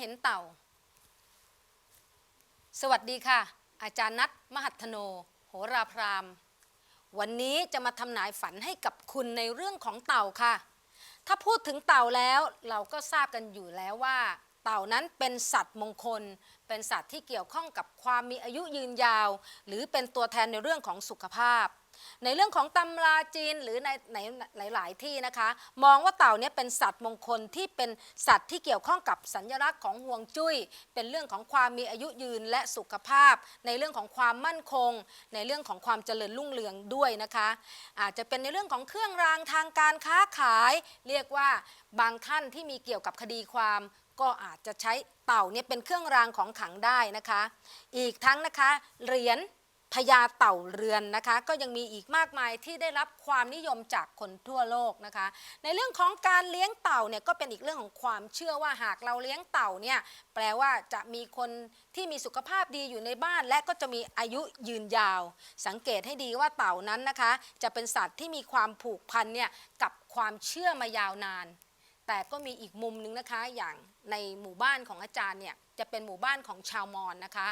เห็นเต่า สวัสดีค่ะ อาจารย์นัทมหัทโน โหราพรามวันนี้จะมาทำนายฝันให้กับคุณในเรื่องของเต่าค่ะ ถ้าพูดถึงเต่าแล้วเราก็ทราบกันอยู่แล้วว่า เต่านั้นเป็นสัตว์มงคล เป็นสัตว์ที่เกี่ยวข้องกับความมีอายุยืนยาว หรือเป็นตัวแทนในเรื่องของสุขภาพ ในเรื่องของตำราจีนหรือในในหลายๆที่นะคะ มองว่าเต่าเนี่ยเป็นสัตว์มงคลที่เป็นสัตว์ที่เกี่ยวข้องกับสัญลักษณ์ของห่วงจุ้ย เป็นเรื่องของความมีอายุยืนและสุขภาพ ในเรื่องของความมั่นคง ในเรื่องของความเจริญรุ่งเรืองด้วยนะคะ อาจจะเป็นในเรื่องของเครื่องรางทางการค้าขาย เรียกว่าบางท่านที่มีเกี่ยวกับคดีความก็อาจจะใช้เต่าเนี่ยเป็นเครื่องรางของขลังได้นะคะ อีกทั้งนะคะเหรียญ พญาเต่าเรือนนะคะ ก็ยังมีอีกมากมายที่ได้รับความนิยมจากคนทั่วโลกนะคะ ในเรื่องของการเลี้ยงเต่าเนี่ยก็เป็นอีกเรื่องของความเชื่อว่าหากเราเลี้ยงเต่าเนี่ยแปลว่าจะมีคนที่มีสุขภาพดีอยู่ในบ้าน และก็จะมีอายุยืนยาว สังเกตให้ดีว่าเต่านั้นนะคะ จะเป็นสัตว์ที่มีความผูกพันเนี่ยกับความเชื่อมายาวนาน แต่ก็มีอีกมุมนึงนะคะอย่างในหมู่บ้านของอาจารย์เนี่ยจะเป็นหมู่บ้านของชาวมอญนะคะ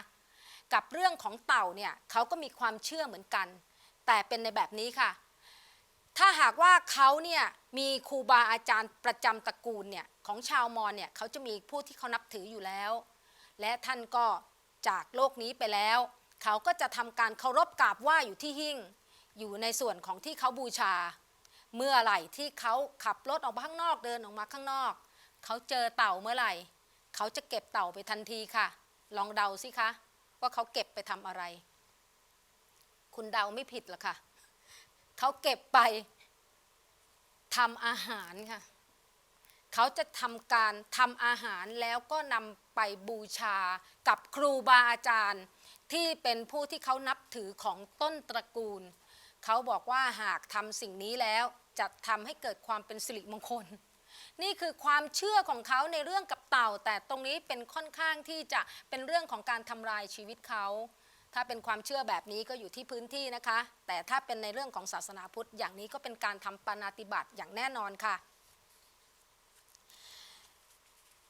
กับเรื่องของเต่าเนี่ยเขาก็มีความเชื่อเหมือนกัน แต่เป็นในแบบนี้ค่ะ ถ้าหากว่าเขาเนี่ยมีครูบาอาจารย์ประจำตระกูลเนี่ยของชาวมอญเนี่ยเขาจะมีผู้ที่เขานับถืออยู่แล้ว และท่านก็จากโลกนี้ไปแล้ว เขาก็จะทำการเคารพกราบไหว้อยู่ที่หิ้งอยู่ในส่วนของที่เขาบูชา เมื่อไหร่ที่เขาขับรถออกมาข้างนอกเดินออกมาข้างนอก เขาเจอเต่าเมื่อไหร่ เขาจะเก็บเต่าไปทันทีค่ะ ลองเดาสิคะ ว่าเขาเก็บไปทำอะไร คุณเดาไม่ผิดหรอกค่ะเขาเก็บไปทำอาหารค่ะเขาจะทำการทำอาหารแล้วก็นำไปบูชากับครูบาอาจารย์ ที่เป็นผู้ที่เขานับถือของต้นตระกูล เขาบอกว่าหากทำสิ่งนี้แล้วจะทำให้เกิดความเป็นสิริมงคล นี่คือความเชื่อของเขาในเรื่องกับเต่า แต่ตรงนี้เป็นค่อนข้างที่จะเป็นเรื่องของการทำลายชีวิตเขา ถ้าเป็นความเชื่อแบบนี้ก็อยู่ที่พื้นที่นะคะ แต่ถ้าเป็นในเรื่องของศาสนาพุทธ อย่างนี้ก็เป็นการทำปานาติบัติอย่างแน่นอนค่ะ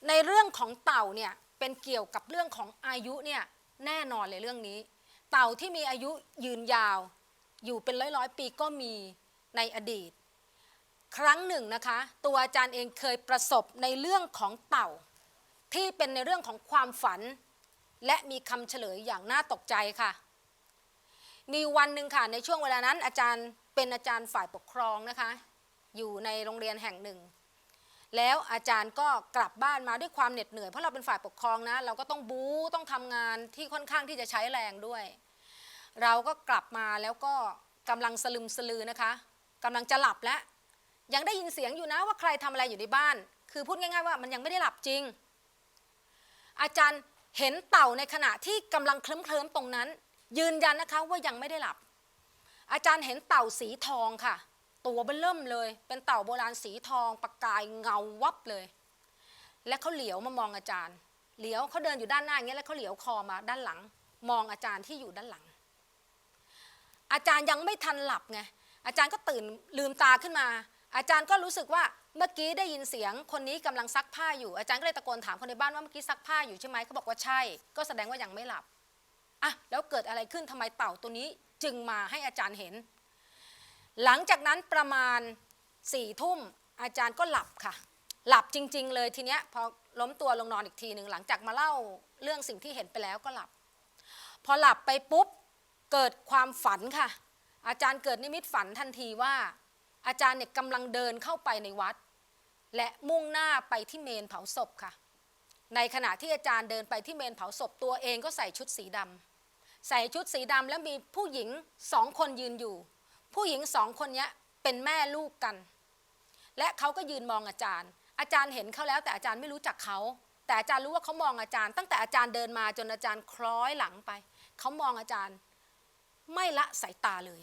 ในเรื่องของเต่าเนี่ยเป็นเกี่ยวกับเรื่องของอายุเนี่ยแน่นอนเลยเรื่องนี้ เต่าที่มีอายุยืนยาว อยู่เป็นร้อยร้อยๆปีก็มีในอดีต ครั้งหนึ่งนะคะ ตัวอาจารย์เองเคยประสบในเรื่องของเต่า ที่เป็นในเรื่องของความฝัน และมีคำเฉลยอย่างน่าตกใจค่ะ มีวันหนึ่งค่ะในช่วงเวลานั้น อาจารย์เป็นอาจารย์ฝ่ายปกครองนะคะ อยู่ในโรงเรียนแห่งหนึ่ง แล้วอาจารย์ก็กลับบ้านมาด้วยความเหน็ดเหนื่อยเพราะเราเป็นฝ่ายปกครองนะ เราก็ต้องบู๊ต้องทำงานที่ค่อนข้างที่จะใช้แรงด้วย เราก็กลับมาแล้วก็กำลังสลึมสลือนะคะกำลังจะหลับแล้ว ยังได้ยินเสียงอยู่นะว่าใครทำอะไรอยู่ในบ้าน คือพูดง่าย ๆ ว่ามันยังไม่ได้หลับจริง อาจารย์เห็นเต่าในขณะที่กำลังเคลิ้มเคลิมๆตรงนั้น ยืนยันนะคะว่ายังไม่ได้หลับ อาจารย์เห็นเต่าสีทองค่ะ ตัวเบิ่มเลย เป็นเต่าโบราณสีทองประกายเงาวับเลย และเขาเหลียวมามองอาจารย์ เหลียวเขาเดินอยู่ด้านหน้าอย่างเงี้ยแล้วเขาเหลียวคอมาด้านหลัง มองอาจารย์ที่อยู่ด้านหลัง อาจารย์ยังไม่ทันหลับไงอาจารย์ก็ตื่นลืมตาขึ้นมา อาจารย์ก็รู้สึกว่าเมื่อกี้ได้ยินเสียงคนนี้กำลังซักผ้าอยู่อาจารย์ก็เลยตะโกนถามคนในบ้านว่าเมื่อกี้ซักผ้าอยู่ใช่ไหมเขาบอกว่าใช่ ก็แสดงว่ายังไม่หลับอะแล้วเกิดอะไรขึ้นทำไมเต่าตัวนี้จึงมาให้อาจารย์เห็น หลังจากนั้นประมาณสี่ทุ่มอาจารย์ก็หลับค่ะ หลับจริง ๆ เลยทีเนี้ยพอล้มตัวลงนอนอีกทีหนึ่งหลังจากมาเล่าเรื่องสิ่งที่เห็นไปแล้วก็หลับ พอหลับไปปุ๊บเกิดความฝันค่ะ อาจารย์เกิดนิมิตฝันทันทีว่า อาจารย์เนี่ยกำลังเดินเข้าไปในวัด และมุ่งหน้าไปที่เมนเผาศพค่ะ ในขณะที่อาจารย์เดินไปที่เมนเผาศพตัวเองก็ใส่ชุดสีดำใส่ชุดสีดำแล้วมีผู้หญิงสองคนยืนอยู่ ผู้หญิงสองคนนี้เป็นแม่ลูกกัน และเขาก็ยืนมองอาจารย์ อาจารย์เห็นเขาแล้วแต่อาจารย์ไม่รู้จักเขาแต่อาจารย์รู้ว่าเขามองอาจารย์ ตั้งแต่อาจารย์เดินมาจนอาจารย์คล้อยหลังไป เขามองอาจารย์ ไม่ละสายตาเลย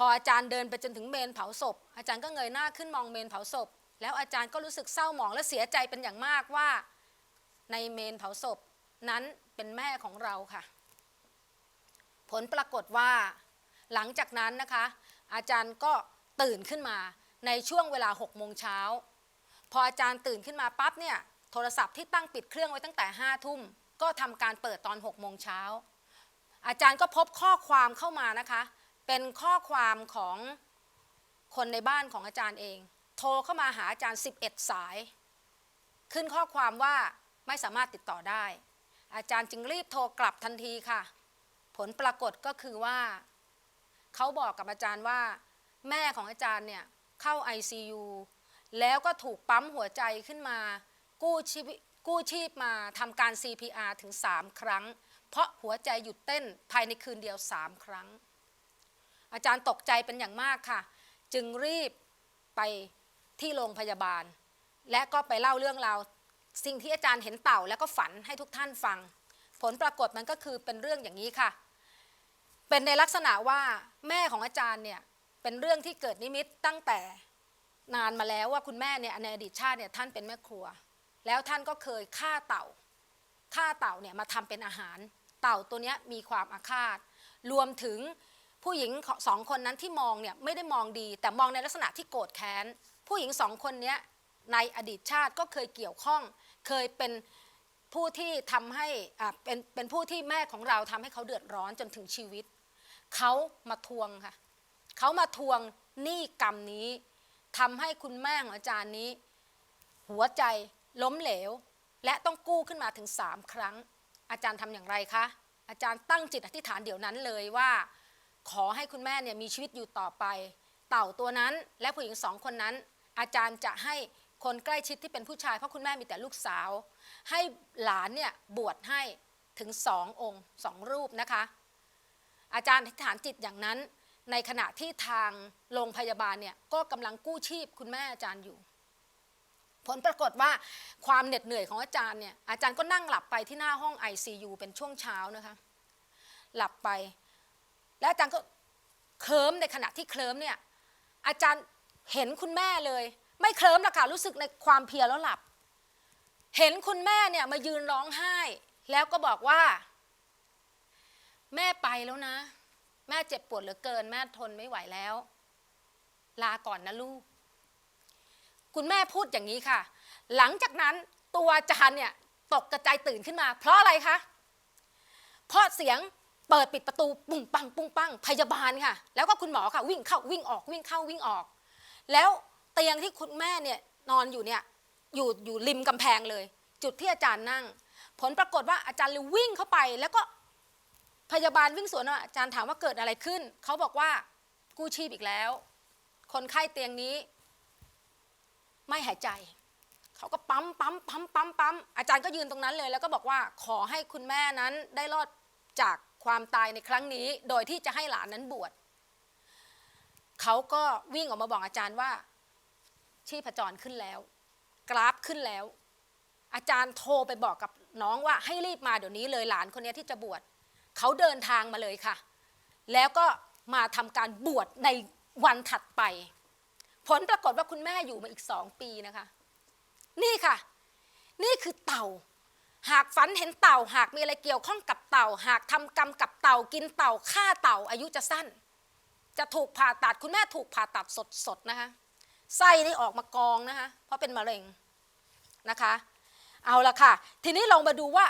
พออาจารย์เดินไปจนถึงเมนเผาศพ อาจารย์ก็เงยหน้าขึ้นมองเมนเผาศพ แล้วอาจารย์ก็รู้สึกเศร้าหมองและเสียใจเป็นอย่างมากว่า ในเมนเผาศพนั้นเป็นแม่ของเราค่ะ ผลปรากฏว่า หลังจากนั้นนะคะ อาจารย์ก็ตื่นขึ้นมาในช่วงเวลา6โมงเช้าพออาจารย์ตื่นขึ้นมาปั๊บเนี่ยโทรศัพท์ที่ตั้งปิดเครื่องไว้ตั้งแต่5้าทุ่มก็ทำการเปิดตอน6โมงเช้าอาจารย์ก็พบข้อความเข้ามานะคะ เป็นข้อความของคนในบ้านของอาจารย์เอง โทรเข้ามาหาอาจารย์ 11 สาย ขึ้นข้อความว่าไม่สามารถติดต่อได้ อาจารย์จึงรีบโทรกลับทันทีค่ะ ผลปรากฏก็คือว่า เขาบอกกับอาจารย์ว่า แม่ของอาจารย์เนี่ยเข้า ICU แล้วก็ถูกปั๊มหัวใจขึ้นมากู้ชีวิตกู้ชีพมาทำการ CPR ถึง 3 ครั้ง เพราะหัวใจหยุดเต้นภายในคืนเดียว 3 ครั้ง อาจารย์ตกใจเป็นอย่างมากค่ะ จึงรีบไปที่โรงพยาบาล และก็ไปเล่าเรื่องราวสิ่งที่อาจารย์เห็นเต่าแล้วก็ฝันให้ทุกท่านฟัง ผลปรากฏมันก็คือเป็นเรื่องอย่างนี้ค่ะ เป็นในลักษณะว่าแม่ของอาจารย์เนี่ยเป็นเรื่องที่เกิดนิมิตตั้งแต่นานมาแล้วว่าคุณแม่เนี่ยในอดีตชาติเนี่ยท่านเป็นแม่ครัว แล้วท่านก็เคยฆ่าเต่าฆ่าเต่าเนี่ยมาทำเป็นอาหาร เต่าตัวเนี้ยมีความอาฆาต รวมถึง ผู้หญิงสองคนนั้นที่มองเนี่ยไม่ได้มองดี แต่มองในลักษณะที่โกรธแค้น ผู้หญิงสองคนนี้ในอดีตชาติก็เคยเกี่ยวข้อง เคยเป็นผู้ที่ทำให้อ่าเป็นเป็นผู้ที่แม่ของเราทำให้เขาเดือดร้อนจนถึงชีวิต เขามาทวงค่ะเขามาทวงหนี้กรรมนี้ทำให้คุณแม่ของอาจารย์นี้ หัวใจล้มเหลว และต้องกู้ขึ้นมาถึงสามครั้ง อาจารย์ทำอย่างไรคะอาจารย์ตั้งจิตอธิษฐานเดี๋ยวนั้นเลยว่า ขอให้คุณแม่เนี่ยมีชีวิตอยู่ต่อไป เต่าตัวนั้นและผู้หญิงสองคนนั้น อาจารย์จะให้คนใกล้ชิดที่เป็นผู้ชายเพราะคุณแม่มีแต่ลูกสาว ให้หลานเนี่ยบวชให้ถึงสององค์สองรูปนะคะ อาจารย์อธิษฐานจิตอย่างนั้น ในขณะที่ทางโรงพยาบาลเนี่ยก็กำลังกู้ชีพคุณแม่อาจารย์อยู่ ผลปรากฏว่าความเหน็ดเหนื่อยของอาจารย์เนี่ยอาจารย์ก็นั่งหลับไปที่หน้าห้อง ICU เป็นช่วงเช้านะคะ หลับไป แล้วอาจารย์ก็เคลิ้มในขณะที่เคลิ้มเนี่ยอาจารย์เห็นคุณแม่เลย ไม่เคลิ้มหรอกค่ะรู้สึกในความเพียรแล้วหลับ เห็นคุณแม่เนี่ยมายืนร้องไห้ แล้วก็บอกว่า แม่ไปแล้วนะ แม่เจ็บปวดเหลือเกิน แม่ทนไม่ไหวแล้ว ลาก่อนนะลูก คุณแม่พูดอย่างนี้ค่ะ หลังจากนั้นตัวอาจารย์เนี่ยตกกระจายตื่นขึ้นมา เพราะอะไรคะเพราะเสียง เปิดปิดประตูปุ้งปังปุ้งปังพยาบาลค่ะ แล้วก็คุณหมอค่ะ วิ่งเข้าวิ่งออกวิ่งเข้าวิ่งออก แล้วเตียงที่คุณแม่เนี่ยนอนอยู่เนี่ยอยู่อยู่ริมกำแพงเลย จุดที่อาจารย์นั่ง ผลปรากฏว่าอาจารย์เลยวิ่งเข้าไปแล้วก็พยาบาลวิ่งสวนว่าอาจารย์ถามว่าเกิดอะไรขึ้น เขาบอกว่ากู้ชีพอีกแล้ว คนไข้เตียงนี้ ไม่หายใจ เขาก็ปั๊มปั๊มปั๊มปั๊มปั๊มอาจารย์ก็ยืนตรงนั้นเลย แล้วก็บอกว่าขอให้คุณแม่นั้นได้รอดจาก ความตายในครั้งนี้ โดยที่จะให้หลานนั้นบวชเขาก็วิ่งออกมาบอกอาจารย์ว่า ชีพจรขึ้นแล้ว กราฟขึ้นแล้ว อาจารย์โทรไปบอกกับน้องว่าให้รีบมาเดี๋ยวนี้เลยหลานคนนี้ที่จะบวชเขาเดินทางมาเลยค่ะ แล้วก็มาทำการบวชในวันถัดไป ผลปรากฏว่าคุณแม่อยู่มาอีกสองปีนะคะ นี่ค่ะ นี่คือเต่า หากฝันเห็นเต่าหากมีอะไรเกี่ยวข้องกับเต่า หากทำกรรมกับเต่ากินเต่าฆ่าเต่าอายุจะสั้น จะถูกผ่าตัดคุณแม่ถูกผ่าตัดสดๆนะคะไส้นี่ออกมากองนะคะเพราะเป็นมะเร็งนะคะ เอาละค่ะ ทีนี้ลองมาดูว่า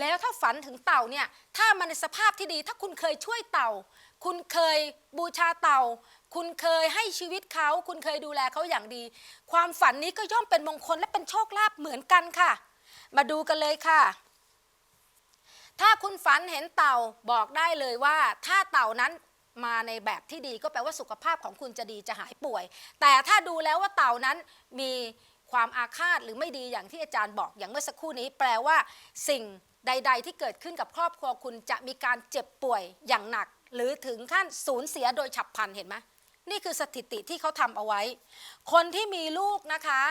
แล้วถ้าฝันถึงเต่าเนี่ยถ้ามันในสภาพที่ดี ถ้าคุณเคยช่วยเต่า คุณเคยบูชาเต่า คุณเคยให้ชีวิตเขา คุณเคยดูแลเขาอย่างดี ความฝันนี้ก็ย่อมเป็นมงคลและเป็นโชคลาภเหมือนกันค่ะ มาดูกันเลยค่ะ ถ้าคุณฝันเห็นเต่าบอกได้เลยว่า ถ้าเต่านั้นมาในแบบที่ดีก็แปลว่าสุขภาพของคุณจะดีจะหายป่วย แต่ถ้าดูแล้วว่าเต่านั้นมีความอาฆาตหรือไม่ดีอย่างที่อาจารย์บอกอย่างเมื่อสักครู่นี้ แปลว่า สิ่งใด ๆ ที่เกิดขึ้นกับครอบครัวคุณจะมีการเจ็บป่วยอย่างหนัก หรือถึงขั้นสูญเสียโดยฉับพลันเห็นไหมนี่คือสถิติที่เขาทำเอาไว้ คนที่มีลูกนะคะ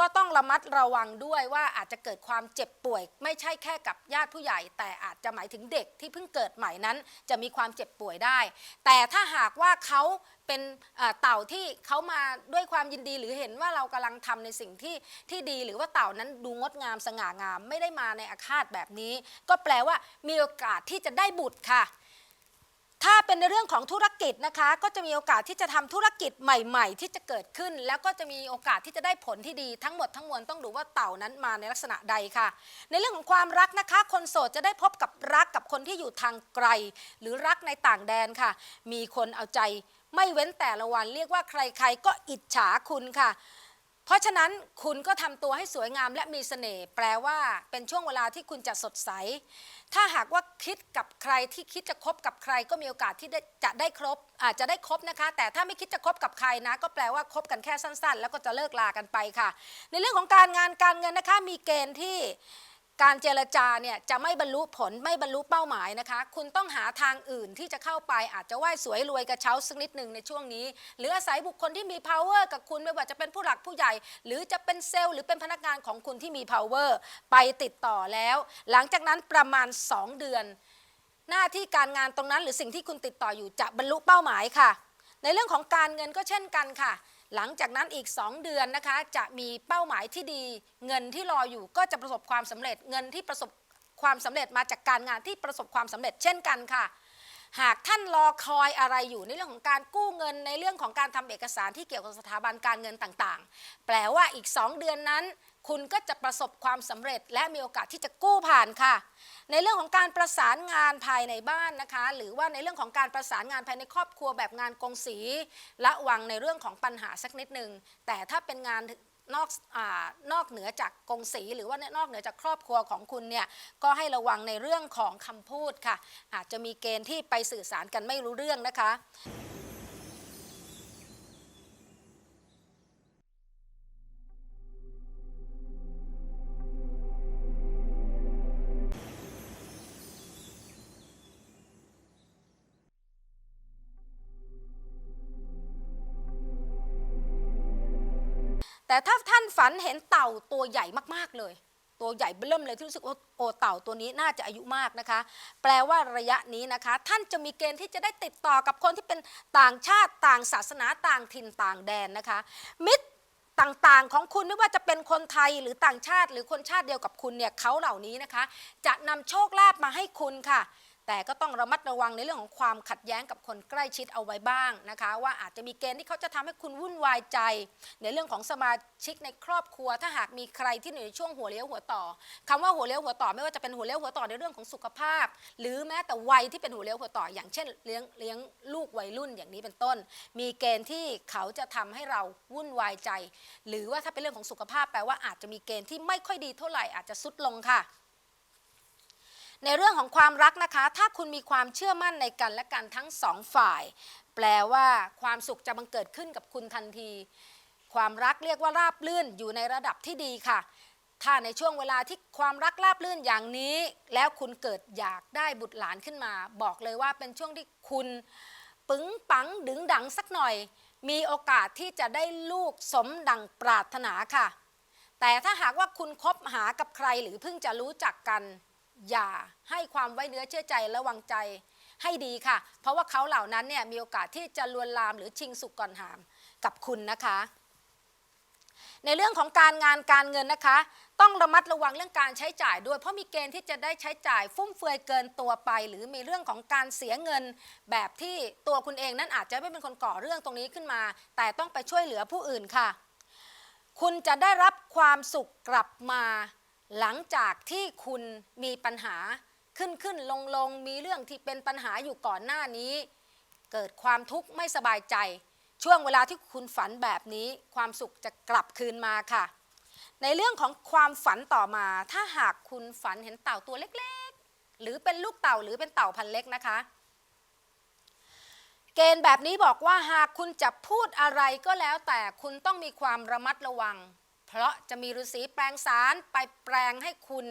ก็ต้องระมัดระวังด้วยว่าอาจจะเกิดความเจ็บป่วย ไม่ใช่แค่กับญาติผู้ใหญ่ แต่อาจจะหมายถึงเด็กที่เพิ่งเกิดใหม่นั้น จะมีความเจ็บป่วยได้ แต่ถ้าหากว่าเขาเป็นเต่าที่เขามาด้วยความยินดีหรือเห็นว่าเรากำลังทำในสิ่งที่ที่ดีหรือว่าเต่านั้นดูงดงามสง่างาม ไม่ได้มาในอาฆาตแบบนี้ ก็แปลว่ามีโอกาสที่จะได้บุตรค่ะ ถ้าเป็นในเรื่องของธุรกิจนะคะ ก็จะมีโอกาสที่จะทำธุรกิจใหม่ ๆ ที่จะเกิดขึ้น แล้วก็จะมีโอกาสที่จะได้ผลที่ดีทั้งหมดทั้งมวลต้องดูว่าเต่านั้นมาในลักษณะใดค่ะ ในเรื่องของความรักนะคะ คนโสดจะได้พบกับรักกับคนที่อยู่ทางไกล หรือรักในต่างแดนค่ะ มีคนเอาใจ ไม่เว้นแต่ละวัน เรียกว่าใครๆก็อิจฉาคุณค่ะ เพราะฉะนั้นคุณก็ทำตัวให้สวยงามและมีเสน่ห์ แปลว่าเป็นช่วงเวลาที่คุณจะสดใส ถ้าหากว่าคิดกับใครที่คิดจะคบกับใครก็มีโอกาสที่ได้จะได้ครบอาจจะได้ครบนะคะ แต่ถ้าไม่คิดจะคบกับใครนะ ก็แปลว่าคบกันแค่สั้น ๆ แล้วก็จะเลิกลากันไปค่ะ ในเรื่องของการงานการเงินนะคะมีเกณฑ์ที่ การเจรจาเนี่ยจะไม่บรรลุผลไม่บรรลุเป้าหมายนะคะ คุณต้องหาทางอื่นที่จะเข้าไปอาจจะไหว้สวยรวยกระเช้าสักนิดหนึ่งในช่วงนี้ หรืออาศัยบุคคลที่มี power กับคุณไม่ว่าจะเป็นผู้หลักผู้ใหญ่ หรือจะเป็นเซลล์หรือเป็นพนักงานของคุณที่มี power ไปติดต่อแล้ว หลังจากนั้นประมาณ 2 เดือน หน้าที่การงานตรงนั้นหรือสิ่งที่คุณติดต่ออยู่จะบรรลุเป้าหมายค่ะ ในเรื่องของการเงินก็เช่นกันค่ะ หลังจากนั้นอีก 2 เดือนนะคะ จะมีเป้าหมายที่ดี เงินที่รออยู่ก็จะประสบความสำเร็จ เงินที่ประสบความสำเร็จมาจากการงานที่ประสบความสำเร็จเช่นกันค่ะ หากท่านรอคอยอะไรอยู่ในเรื่องของการกู้เงินในเรื่องของการทำเอกสารที่เกี่ยวกับสถาบันการเงินต่างๆ แปลว่าอีก 2 เดือนนั้น คุณก็จะประสบความสำเร็จ และมีโอกาสที่จะกู้ผ่านค่ะ ในเรื่องของการประสานงานภายในบ้านนะคะ หรือว่าในเรื่องของการประสานงานภายในครอบครัวแบบงานกงสีระวังในเรื่องของปัญหาสักนิดหนึ่งแต่ถ้าเป็นงานนอกอนอกเหนือจากกงสีหรือว่านอกเหนือจากครอบครัวของคุณเนี่ยก็ให้ระวังในเรื่องของคำพูดค่ะ อาจจะมีเกณฑ์ที่ไปสื่อสารกันไม่รู้เรื่องนะคะ แต่ถ้าท่านฝันเห็นเต่าตัวใหญ่มากๆเลย ตัวใหญ่เบิ่มเลยที่รู้สึกว่าโอเต่าตัวนี้น่าจะอายุมากนะคะ แปลว่าระยะนี้นะคะ ท่านจะมีเกณฑ์ที่จะได้ติดต่อกับคนที่เป็นต่างชาติต่างศาสนาต่างถิ่นต่างแดนนะคะ มิตรต่างๆของคุณไม่ว่าจะเป็นคนไทยหรือต่างชาติ หรือคนชาติเดียวกับคุณเนี่ยเขาเหล่านี้นะคะ จะนำโชคลาภมาให้คุณค่ะ แต่ก็ต้องระมัดระวังในเรื่องของความขัดแย้งกับคนใกล้ชิดเอาไว้บ้างนะคะ ว่าอาจจะมีเกณฑ์ที่เขาจะทำให้คุณวุ่นวายใจ ในเรื่องของสมาชิกในครอบครัว ถ้าหากมีใครที่อยู่ในช่วงหัวเลี้ยวหัวต่อคำว่าหัวเลี้ยวหัวต่อไม่ว่าจะเป็นหัวเลี้ยวหัวต่อในเรื่องของสุขภาพ หรือแม้แต่วัยที่เป็นหัวเลี้ยวหัวต่อ อย่างเช่นเลี้ยงเลี้ยงลูกวัยรุ่นอย่างนี้เป็นต้น มีเกณฑ์ที่เขาจะทำให้เราวุ่นวายใจ หรือว่าถ้าเป็นเรื่องของสุขภาพแปลว่าอาจจะมีเกณฑ์ที่ไม่ค่อยดีเท่าไหร่อาจจะสุดลงค่ะ ในเรื่องของความรักนะคะ ถ้าคุณมีความเชื่อมั่นในกันและกันทั้งสองฝ่าย แปลว่าความสุขจะบังเกิดขึ้นกับคุณทันที ความรักเรียกว่าราบลื่นอยู่ในระดับที่ดีค่ะ ถ้าในช่วงเวลาที่ความรักราบลื่นอย่างนี้ แล้วคุณเกิดอยากได้บุตรหลานขึ้นมา บอกเลยว่าเป็นช่วงที่คุณปึงปังดึงดังสักหน่อย มีโอกาสที่จะได้ลูกสมดังปรารถนาค่ะ แต่ถ้าหากว่าคุณคบหากับใครหรือเพิ่งจะรู้จักกัน อย่าให้ความไว้เนื้อเชื่อใจและวางใจให้ดีค่ะ เพราะว่าเขาเหล่านั้นเนี่ยมีโอกาสที่จะลวนลามหรือชิงสุกก่อนหามกับคุณนะคะ ในเรื่องของการงานการเงินนะคะ ต้องระมัดระวังเรื่องการใช้จ่ายด้วยเพราะมีเกณฑ์ที่จะได้ใช้จ่ายฟุ่มเฟือยเกินตัวไป หรือมีเรื่องของการเสียเงิน แบบที่ตัวคุณเองนั้นอาจจะไม่เป็นคนก่อเรื่องตรงนี้ขึ้นมา แต่ต้องไปช่วยเหลือผู้อื่นค่ะ คุณจะได้รับความสุขกลับมา หลังจากที่คุณมีปัญหาขึ้นขึ้นลงลงมีเรื่องที่เป็นปัญหาอยู่ก่อนหน้านี้ เกิดความทุกข์ไม่สบายใจ ช่วงเวลาที่คุณฝันแบบนี้ ความสุขจะกลับคืนมาค่ะ ในเรื่องของความฝันต่อมา ถ้าหากคุณฝันเห็นเต่าตัวเล็กๆ หรือเป็นลูกเต่าหรือเป็นเต่าพันเล็กนะคะ เกณฑ์แบบนี้บอกว่าหากคุณจะพูดอะไรก็แล้วแต่คุณต้องมีความระมัดระวัง เพราะจะมีฤาษีแปลงสารไปแปลงให้คุณ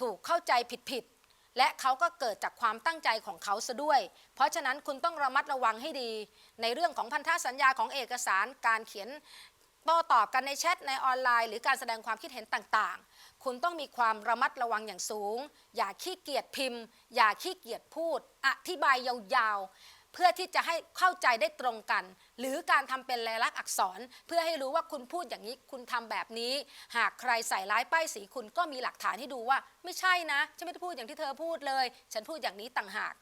ถูกเข้าใจผิดๆ และเขาก็เกิดจากความตั้งใจของเขาซะด้วย เพราะฉะนั้นคุณต้องระมัดระวังให้ดี ในเรื่องของพันธสัญญาของเอกสารการเขียนโต้ตอบกันในแชทในออนไลน์ หรือการแสดงความคิดเห็นต่างๆ คุณต้องมีความระมัดระวังอย่างสูง อย่าขี้เกียจพิมพ์ อย่าขี้เกียจพูด อธิบายยาวๆ เพื่อที่จะให้เข้าใจได้ตรงกัน หรือการทำเป็นลายลักษณ์อักษร เพื่อให้รู้ว่าคุณพูดอย่างนี้คุณทำแบบนี้ หากใครใส่ร้ายป้ายสีคุณก็มีหลักฐานให้ดูว่า ไม่ใช่นะฉันไม่ได้พูดอย่างที่เธอพูดเลย ฉันพูดอย่างนี้ต่างหาก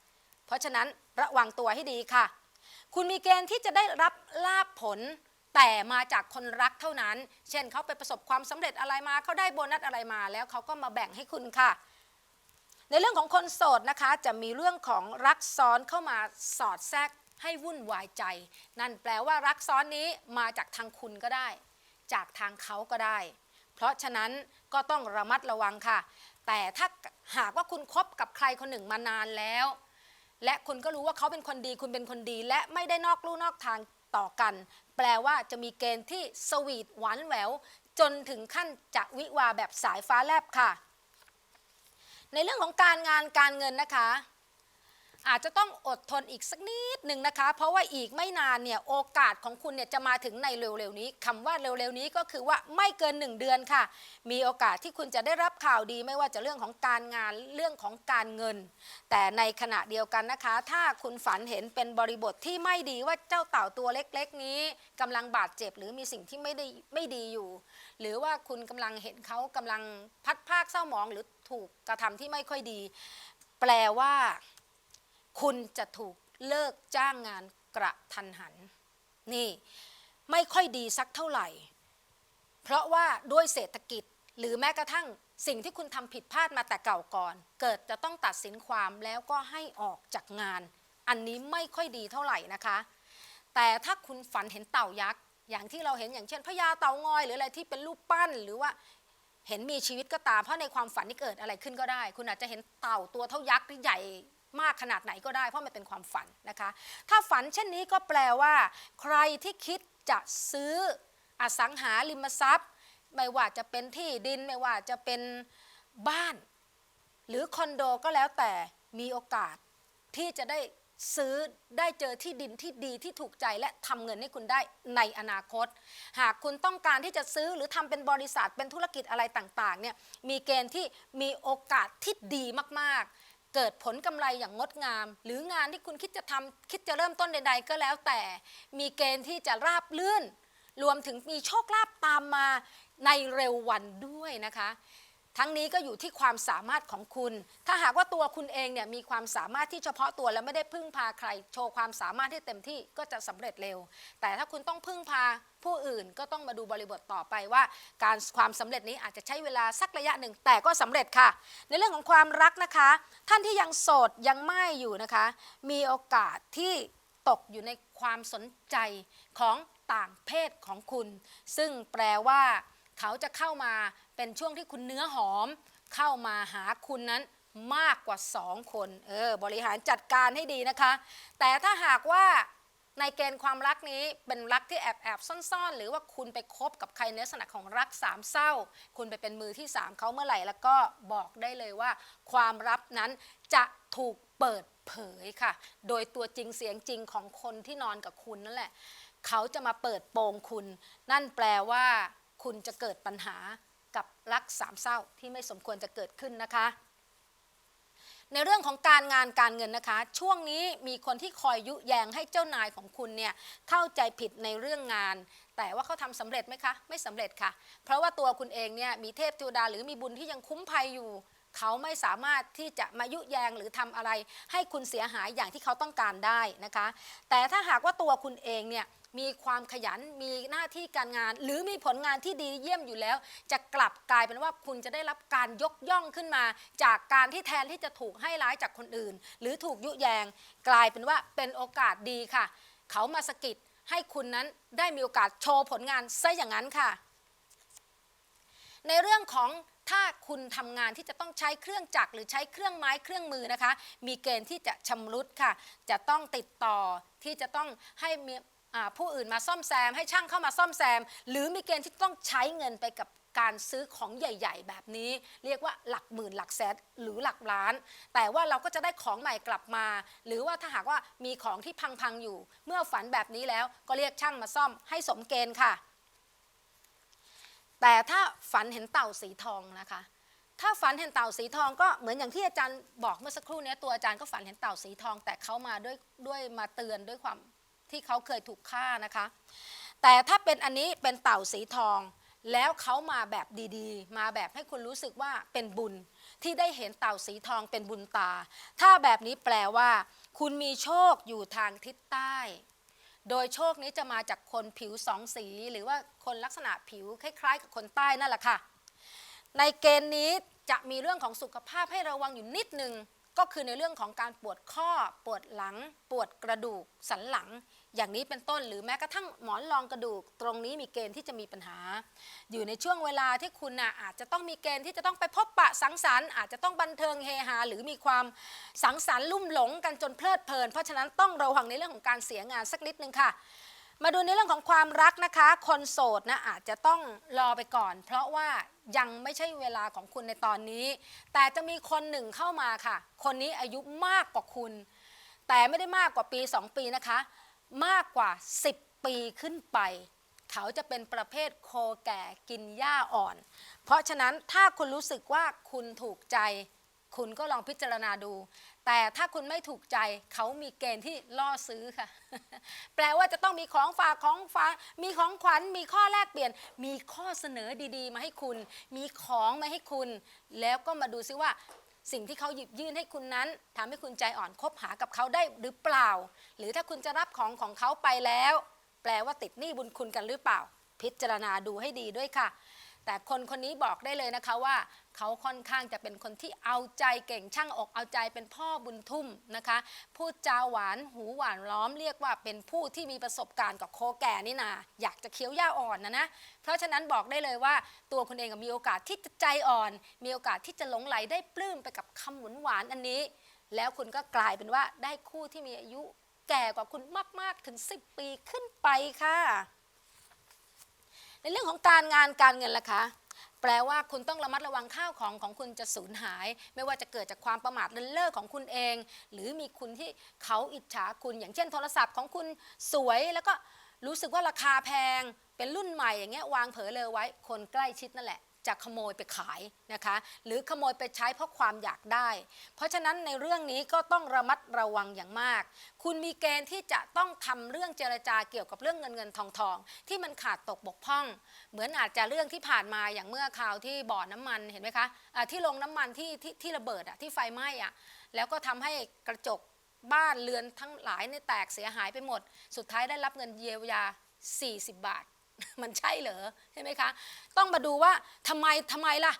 เพราะฉะนั้นระวังตัวให้ดีค่ะ คุณมีเกณฑ์ที่จะได้รับลาภผลแต่มาจากคนรักเท่านั้น เช่นเขาไปประสบความสำเร็จอะไรมาเขาได้โบนัสอะไรมา แล้วเขาก็มาแบ่งให้คุณค่ะ ในเรื่องของคนโสดนะคะจะมีเรื่องของรักซ้อนเข้ามาสอดแทรกให้วุ่นวายใจ นั่นแปลว่ารักซ้อนนี้มาจากทางคุณก็ได้ จากทางเขาก็ได้ เพราะฉะนั้นก็ต้องระมัดระวังค่ะ แต่ถ้าหากว่าคุณคบกับใครคนหนึ่งมานานแล้ว และคุณก็รู้ว่าเขาเป็นคนดี คุณเป็นคนดี และไม่ได้นอกลู่นอกทางต่อกัน แปลว่าจะมีเกณฑ์ที่สวีทหวานแหววจนถึงขั้นจะวิวาแบบสายฟ้าแลบค่ะ ในเรื่องของการงานการเงินนะคะ อาจจะต้องอดทนอีกสักนิดหนึ่งนะคะ เพราะว่าอีกไม่นานเนี่ยโอกาสของคุณเนี่ยจะมาถึงในเร็วๆนี้คำว่าเร็วๆนี้ก็คือว่าไม่เกิน 1 เดือนค่ะ มีโอกาสที่คุณจะได้รับข่าวดีไม่ว่าจะเรื่องของการงานเรื่องของการเงิน แต่ในขณะเดียวกันนะคะ ถ้าคุณฝันเห็นเป็นบริบทที่ไม่ดีว่าเจ้าเต่าตัวเล็ก ๆ นี้กำลังบาดเจ็บหรือมีสิ่งที่ไม่ได้ไม่ดีอยู่ หรือว่าคุณกำลังเห็นเขากำลังพัดภาคเศร้าหมองหรือ ถูกกระทำที่ไม่ค่อยดี แปลว่า คุณจะถูกเลิกจ้างงานกระทันหัน นี่ ไม่ค่อยดีสักเท่าไหร่ เพราะว่าด้วยเศรษฐกิจหรือแม้กระทั่งสิ่งที่คุณทำผิดพลาดมาแต่เก่าก่อน เกิดจะต้องตัดสินความแล้วก็ให้ออกจากงาน อันนี้ไม่ค่อยดีเท่าไหร่นะคะ แต่ถ้าคุณฝันเห็นเต่ายักษ์อย่างที่เราเห็นอย่างเช่นพญาเต่างอย หรืออะไรที่เป็นรูปปั้นหรือว่า เห็นมีชีวิตก็ตาม เพราะในความฝันนี่เกิดอะไรขึ้นก็ได้ คุณอาจจะเห็นเต่าตัวเท่ายักษ์ที่ใหญ่มากขนาดไหนก็ได้ เพราะมันเป็นความฝันนะคะ ถ้าฝันเช่นนี้ก็แปลว่า ใครที่คิดจะซื้ออสังหาริมทรัพย์ ไม่ว่าจะเป็นที่ดินไม่ว่าจะเป็นบ้าน หรือคอนโดก็แล้วแต่มีโอกาสที่จะได้ ซื้อได้เจอที่ดินที่ดีที่ถูกใจและทำเงินให้คุณได้ในอนาคต หากคุณต้องการที่จะซื้อหรือทำเป็นบริษัทเป็นธุรกิจอะไรต่างๆเนี่ยมีเกณฑ์ที่มีโอกาสที่ดีมากๆ เกิดผลกำไรอย่างงดงาม หรืองานที่คุณคิดจะทำคิดจะเริ่มต้นใด ๆ ก็แล้วแต่ มีเกณฑ์ที่จะราบลื่น รวมถึงมีโชคลาภตามมาในเร็ววันด้วยนะคะ ทั้งนี้ก็อยู่ที่ความสามารถของคุณ ถ้าหากว่าตัวคุณเองเนี่ยมีความสามารถที่เฉพาะตัวและไม่ได้พึ่งพาใคร โชว์ความสามารถที่เต็มที่ก็จะสำเร็จเร็ว แต่ถ้าคุณต้องพึ่งพาผู้อื่นก็ต้องมาดูบริบทต่อไปว่า การความสำเร็จนี้อาจจะใช้เวลาสักระยะหนึ่งแต่ก็สำเร็จค่ะ ในเรื่องของความรักนะคะ ท่านที่ยังโสดยังไม่อยู่นะคะ มีโอกาสที่ตกอยู่ในความสนใจของต่างเพศของคุณ ซึ่งแปลว่าเขาจะเข้ามา เป็นช่วงที่คุณเนื้อหอมเข้ามาหาคุณนั้นมากกว่า 2 คนเออบริหารจัดการให้ดีนะคะ แต่ถ้าหากว่าในเกณฑ์ความรักนี้เป็นรักที่แอบแอบซ่อนๆ หรือว่าคุณไปคบกับใครในลักษณะของรักสามเศร้า คุณไปเป็นมือที่สามเขาเมื่อไหร่ แล้วก็บอกได้เลยว่า ความลับนั้นจะถูกเปิดเผยค่ะ โดยตัวจริงเสียงจริงของคนที่นอนกับคุณนั่นแหละ เขาจะมาเปิดโปงคุณ นั่นแปลว่า คุณจะเกิดปัญหา กับรักสามเศร้าที่ไม่สมควรจะเกิดขึ้นนะคะ ในเรื่องของการงานการเงินนะคะ ช่วงนี้มีคนที่คอยยุแยงให้เจ้านายของคุณเนี่ยเข้าใจผิดในเรื่องงาน แต่ว่าเขาทำสำเร็จไหมคะไม่สำเร็จค่ะ เพราะว่าตัวคุณเองเนี่ยมีเทพเทวดาหรือมีบุญที่ยังคุ้มภัยอยู่เขาไม่สามารถที่จะมายุแยงหรือทำอะไร ให้คุณเสียหายอย่างที่เขาต้องการได้นะคะ แต่ถ้าหากว่าตัวคุณเองเนี่ย มีความขยันมีหน้าที่การงาน หรือมีผลงานที่ดีเยี่ยมอยู่แล้ว จะกลับกลายเป็นว่าคุณจะได้รับการยกย่องขึ้นมา จากการที่แทนที่จะถูกให้ร้ายจากคนอื่น หรือถูกยุแยง กลายเป็นว่าเป็นโอกาสดีค่ะ เขามาสกิดให้คุณนั้นได้มีโอกาสโชว์ผลงานซะอย่างนั้นค่ะ ในเรื่องของถ้าคุณทำงานที่จะต้องใช้เครื่องจักรหรือใช้เครื่องไม้เครื่องมือนะคะ มีเกณฑ์ที่จะชำรุดค่ะ จะต้องติดต่อที่จะต้องให้มี ผู้อื่นมาซ่อมแซม ให้ช่างเข้ามาซ่อมแซม หรือมีเกณฑ์ที่ต้องใช้เงินไปกับการซื้อของใหญ่ ๆ แบบนี้ เรียกว่าหลักหมื่นหลักแสนหรือหลักล้าน แต่ว่าเราก็จะได้ของใหม่กลับมา หรือว่าถ้าหากว่ามีของที่พังๆอยู่ เมื่อฝันแบบนี้แล้วก็เรียกช่างมาซ่อมให้สมเกณฑ์ค่ะ แต่ถ้าฝันเห็นเต่าสีทองนะคะ ถ้าฝันเห็นเต่าสีทองก็เหมือนอย่างที่อาจารย์บอกเมื่อสักครู่นี้ตัวอาจารย์ก็ฝันเห็นเต่าสีทอง แต่เขามาด้วยด้วยมาเตือนด้วยความ ที่เขาเคยถูกฆ่านะคะ แต่ถ้าเป็นอันนี้เป็นเต่าสีทอง แล้วเขามาแบบดีๆ มาแบบให้คุณรู้สึกว่าเป็นบุญที่ได้เห็นเต่าสีทองเป็นบุญตา ถ้าแบบนี้แปลว่า คุณมีโชคอยู่ทางทิศใต้ โดยโชคนี้จะมาจากคนผิวสองสี หรือว่าคนลักษณะผิวคล้ายๆ กับคนใต้นั่นแหละค่ะ ในเกณฑ์นี้จะมีเรื่องของสุขภาพให้ระวังอยู่นิดนึงก็คือในเรื่องของการปวดข้อ ปวดหลัง ปวดกระดูกสันหลัง อย่างนี้เป็นต้นหรือแม้กระทั่งหมอนรองกระดูกตรงนี้มีเกณฑ์ที่จะมีปัญหา อยู่ในช่วงเวลาที่คุณน่ะอาจจะต้องมีเกณฑ์ที่จะต้องไปพบปะสังสรรค์อาจจะต้องบันเทิงเฮฮาหรือมีความสังสรรค์ลุ่มหลงกันจนเพลิดเพลิน เพราะฉะนั้นต้องระวังในเรื่องของการเสียงานสักนิดนึงค่ะมาดูในเรื่องของความรักนะคะ คนโสดนะอาจจะต้องรอไปก่อน เพราะว่ายังไม่ใช่เวลาของคุณในตอนนี้ แต่จะมีคนหนึ่งเข้ามาค่ะ คนนี้อายุมากกว่าคุณ แต่ไม่ได้มากกว่าปี 2 ปีนะคะ มากกว่า 10 ปีขึ้นไป เขาจะเป็นประเภทโคแก่กินหญ้าอ่อน เพราะฉะนั้นถ้าคุณรู้สึกว่าคุณถูกใจ คุณก็ลองพิจารณาดู แต่ถ้าคุณไม่ถูกใจเขามีเกณฑ์ที่ล่อซื้อค่ะ แปลว่าจะต้องมีของฝากของฝากมีของขวัญมีข้อแลกเปลี่ยน มีข้อเสนอดีๆ มาให้คุณ มีของมาให้คุณ แล้วก็มาดูซิว่า สิ่งที่เขาหยิบยื่นให้คุณนั้นทำให้คุณใจอ่อนคบหากับเขาได้หรือเปล่า หรือถ้าคุณจะรับของของเขาไปแล้ว แปลว่าติดหนี้บุญคุณกันหรือเปล่า พิจารณาดูให้ดีด้วยค่ะ แต่คนคนนี้บอกได้เลยนะคะว่า เขาค่อนข้างจะเป็นคนที่เอาใจเก่งช่างอกเอาใจเป็นพ่อบุญทุ่มนะคะ พูดจาหวานหูหวานล้อมเรียกว่าเป็นผู้ที่มีประสบการณ์กับโคแก่นี่นาอยากจะเคี้ยวหญ้าอ่อนนะนะ เพราะฉะนั้นบอกได้เลยว่าตัวคุณเองก็มีโอกาสที่จะใจอ่อน มีโอกาสที่จะหลงไหลได้ปลื้มไปกับคำหวานหวานอันนี้ แล้วคุณก็กลายเป็นว่าได้คู่ที่มีอายุแก่กว่าคุณมาก ๆ ถึง 10 ปีขึ้นไปค่ะ ในเรื่องของการงานการเงินล่ะคะแปลว่าคุณต้องระมัดระวังข้าวของของคุณจะสูญหาย ไม่ว่าจะเกิดจากความประมาทเลินเล่อของคุณเอง หรือมีคุณที่เขาอิจฉาคุณ อย่างเช่น โทรศัพท์ของคุณสวยแล้วก็รู้สึกว่าราคาแพง เป็นรุ่นใหม่อย่างเงี้ยวางเผลอเลอไว้คนใกล้ชิดนั่นแหละ จะขโมยไปขายนะคะ หรือขโมยไปใช้เพราะความอยากได้ เพราะฉะนั้นในเรื่องนี้ก็ต้องระมัดระวังอย่างมาก คุณมีเกณฑ์ที่จะต้องทำเรื่องเจรจาเกี่ยวกับเรื่องเงินเงินทองทองที่มันขาดตกบกพร่อง เหมือนอาจจะเรื่องที่ผ่านมาอย่างเมื่อคราวที่บ่อน้ำมันเห็นไหมคะอ่าที่ลงน้ำมันที่ที่ที่ระเบิดอะที่ไฟไหม้อะแล้วก็ทำให้กระจกบ้านเรือนทั้งหลายเนี่ยแตกเสียหายไปหมด สุดท้ายได้รับเงินเยียวยา 40 บาท มันใช่เหรอใช่ไหมคะ ต้องมาดูว่าทำไมทำไมล่ะ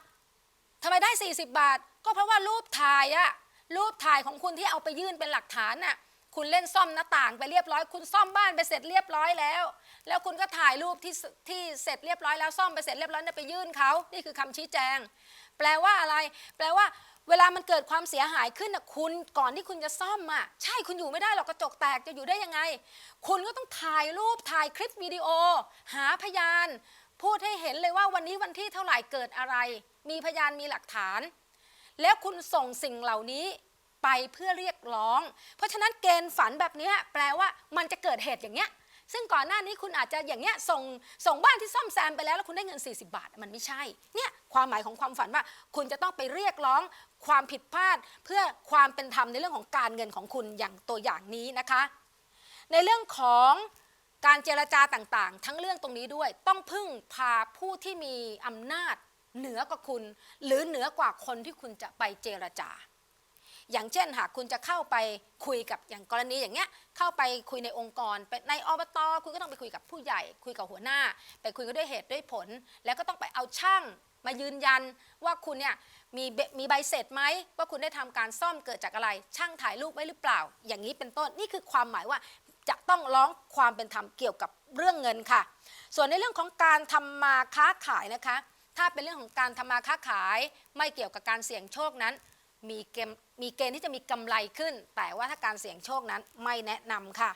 ทำไมได้ 40 บาท ก็เพราะว่ารูปถ่ายอะรูปถ่ายของคุณที่เอาไปยื่นเป็นหลักฐานน่ะคุณเล่นซ่อมหน้าต่างไปเรียบร้อย คุณซ่อมบ้านไปเสร็จเรียบร้อยแล้ว แล้วคุณก็ถ่ายรูปที่ที่เสร็จเรียบร้อยแล้วซ่อมไปเสร็จเรียบร้อยเนี่ยไปยื่นเขานี่คือคำชี้แจง แปลว่าอะไร แปลว่า เวลามันเกิดความเสียหายขึ้นน่ะคุณก่อนที่คุณจะซ่อมอะใช่คุณอยู่ไม่ได้หรอกกระจกแตกจะอยู่ได้ยังไง คุณก็ต้องถ่ายรูปถ่ายคลิปวิดีโอ หาพยาน พูดให้เห็นเลยว่าวันนี้วันที่เท่าไหร่เกิดอะไร มีพยานมีหลักฐาน แล้วคุณส่งสิ่งเหล่านี้ไปเพื่อเรียกร้อง เพราะฉะนั้นเกณฑ์ฝันแบบนี้แปลว่ามันจะเกิดเหตุอย่างเงี้ยซึ่งก่อนหน้านี้คุณอาจจะอย่างเงี้ยส่งส่งบ้านที่ซ่อมแซมไปแล้วแล้วคุณได้เงิน 40 บาท มันไม่ใช่ เนี่ยความหมายของความฝันว่า คุณจะต้องไปเรียกร้อง ความผิดพลาดเพื่อความเป็นธรรมในเรื่องของการเงินของคุณอย่างตัวอย่างนี้นะคะ ในเรื่องของการเจรจาต่างๆ ทั้งเรื่องตรงนี้ด้วยต้องพึ่งพาผู้ที่มีอำนาจเหนือกว่าคุณ หรือเหนือกว่าคนที่คุณจะไปเจรจา อย่างเช่นหากคุณจะเข้าไปคุยกับอย่างกรณีอย่างเงี้ยเข้าไปคุยในองค์กรไปในอบตคุณก็ต้องไปคุยกับผู้ใหญ่ คุยกับหัวหน้า ไปคุยกันด้วยเหตุด้วยผล แล้วก็ต้องไปเอาช่าง มายืนยันว่าคุณเนี่ยมีเบมีใบเสร็จไหมว่าคุณได้ทำการซ่อมเกิดจากอะไร ช่างถ่ายรูปไว้หรือเปล่า อย่างนี้เป็นต้นนี่คือความหมายว่าจะต้องร้องความเป็นธรรมเกี่ยวกับเรื่องเงินค่ะ ส่วนในเรื่องของการทำมาค้าขายนะคะ ถ้าเป็นเรื่องของการทำมาค้าขาย ไม่เกี่ยวกับการเสี่ยงโชคนั้น มีเกณฑ์มีเกณฑ์ที่จะมีกำไรขึ้น แต่ว่าถ้าการเสี่ยงโชคนั้นไม่แนะนำค่ะ